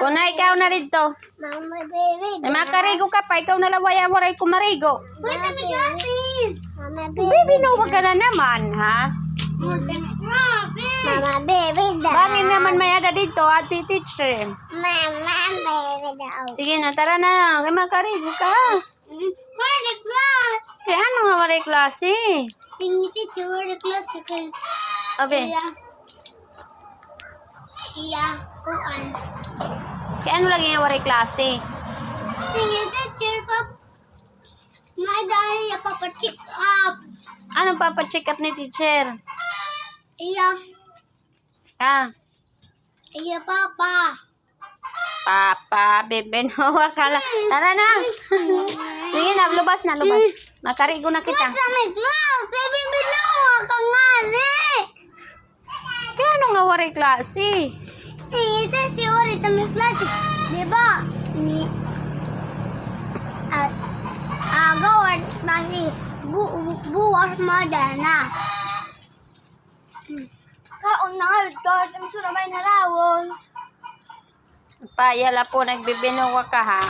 Kuna ikaw na dito. Mama, baby. Ay, makarigo ka pa. Ikaw na laway awaray kumarigo. Wait, may glasses. Mama, baby. Baby, no, wag ka na naman, ha? Mama, baby daw. Bangin naman mayada dito, ati teacher. Mama, baby daw. Sige na, tara na. Kay makarigo ka. Where the class? Eh, ano nga waray klase? Tingin teacher, where the class? Because Abe, iya, kuan. kaya ano lagi nga waray klase? Tingin teacher, pap. May dahil ya papa check up. Ano papacheck up ni teacher? Iya, Ah, iya papa. papa, bebe, no, wakala. Tara na. Sige na, lubas na, lubas. Makarigo na kita. Sa may class, baby, binawa ka nga. Kaya ano nga waray klase? Tingin teacher, where the may class? Di ba? Ni, ah, agawan kasi bu, bu, buwas madana. Kaon na nga, kahit ang surabay na rawon. Payala po, nagbibinawa ka ha.